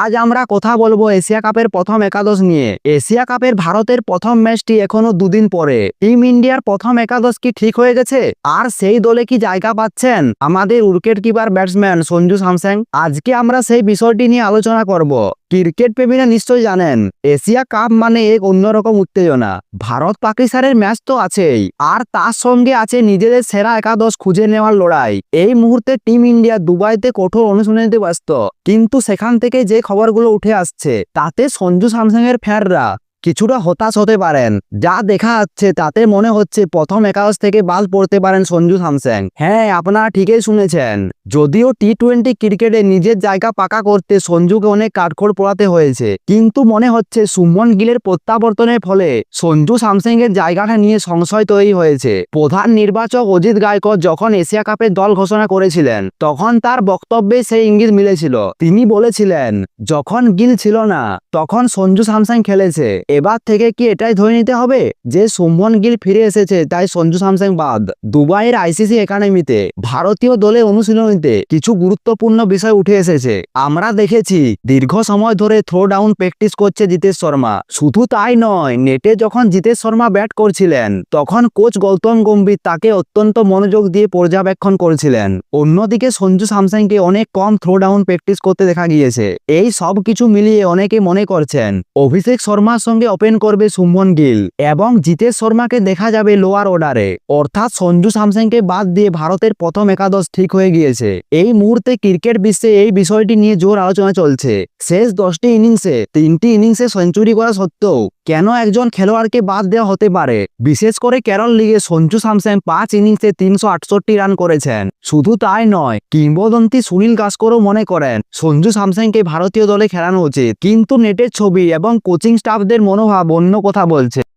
আজ আমরা কথা বলব এশিয়া কাপের প্রথম একাদশ নিয়ে। এশিয়া কাপের ভারতের প্রথম ম্যাচটি এখনও দুদিন পরে। টিম ইন্ডিয়ার প্রথম একাদশ কি ঠিক হয়ে গেছে? আর সেই দলে কি জায়গা পাচ্ছেন? আমাদের wicket keeper batsman Sanju Samson, আজকে আমরা সেই বিষয়টি নিয়ে আলোচনা করব। ক্রিকেট প্রেমীরা নিশ্চয়ই জানেন, এশিয়া কাপ মানে এক অন্যরকম উত্তেজনা। ভারত পাকিস্তানের ম্যাচ তো আছেই, আর তার সঙ্গে আছে নিজেদের সেরা একাদশ খুঁজে নেওয়ার লড়াই। এই মুহূর্তে টিম ইন্ডিয়া দুবাইতে কঠোর অনুশীলনীতে ব্যস্ত, কিন্তু সেখান থেকে যে খবরগুলো উঠে আসছে, তাতে সঞ্জু স্যামসাং এর ফ্যানরা কিছুটা হতাশ হতে পারেন। যা দেখা যাচ্ছে তাতে মনে হচ্ছে প্রথম একাদশ থেকে বাদ পড়তে পারেন সঞ্জু স্যামসাং। হ্যাঁ আপনারা ঠিকই শুনেছেন। যদিও টি টোয়েন্টি ক্রিকেটে নিজের জায়গা পাকা করতে সঞ্জুকে অনেক কাঠখড় পোড়াতে হয়েছে, কিন্তু মনে হচ্ছে সুমন গিলের প্রত্যাবর্তনের ফলে সঞ্জু স্যামসাং এর জায়গাটা নিয়ে সংশয় তৈরি হয়েছে। প্রধান নির্বাচক অজিত গায়কর যখন এশিয়া কাপের দল ঘোষণা করেছিলেন, তখন তার বক্তব্যে সেই ইঙ্গিত মিলেছিল। তিনি বলেছিলেন, যখন গিল ছিল না, তখন সঞ্জু স্যামসাং খেলেছে। এবার থেকে কি এটাই ধরে নিতে হবে? যে সুমন গিল ফিরে এসেছে, তাই সঞ্জু স্যামসাং বাদ। দুবাইয়ের আইসিসি একাডেমিতে ভারতীয় দলে অনুশীলনীতে কিছু গুরুত্বপূর্ণ বিষয় উঠে এসেছে। আমরা দেখেছি, দীর্ঘ সময় ধরে থ্রো ডাউন প্র্যাকটিস করছে জিতেশ শর্মা। শুধু তাই নয় নেটে যখন জিতেশ শর্মা ব্যাট করছিলেন, তখন কোচ গৌতম গম্ভীর তাকে অত্যন্ত মনোযোগ দিয়ে পর্যবেক্ষণ করেছিলেন। অন্যদিকে সঞ্জু স্যামসাংকে অনেক কম থ্রো ডাউন প্র্যাকটিস করতে দেখা গিয়েছে। এই সব কিছু মিলিয়ে অনেকে মনে করছেন, অভিষেক শর্মার সঙ্গে ওপেন করবে সুমন গিল এবং জিতেশ শর্মাকে দেখা যাবে লোয়ার অর্ডারে অর্থাৎ সঞ্জু স্যামসাংকে বাদ দিয়ে ভারতের প্রথম একাদশ ঠিক হয়ে গিয়েছে। এই মুহূর্তে ক্রিকেট বিশ্বে এই বিষয়টি নিয়ে জোর আলোচনা চলছে। শেষ দশটি ইনিংসে, তিনটি ইনিংসে সেঞ্চুরি করা সত্ত্বেও কেন একজন খেলোয়াড়কে বাদ দেওয়া হতে পারে? বিশেষ করে কেরল লিগে সঞ্জু স্যামসং পাঁচ ইনিংসে তিনশো আটষট্টি রান করেছেন। শুধু তাই নয়, কিংবদন্তি সুনীল গাস্করও মনে করেন, সঞ্জু স্যামসংকে ভারতীয় দলে খেলানো উচিত। কিন্তু নেটের ছবি এবং কোচিং স্টাফদের মনোভাব অন্য কথা বলছে।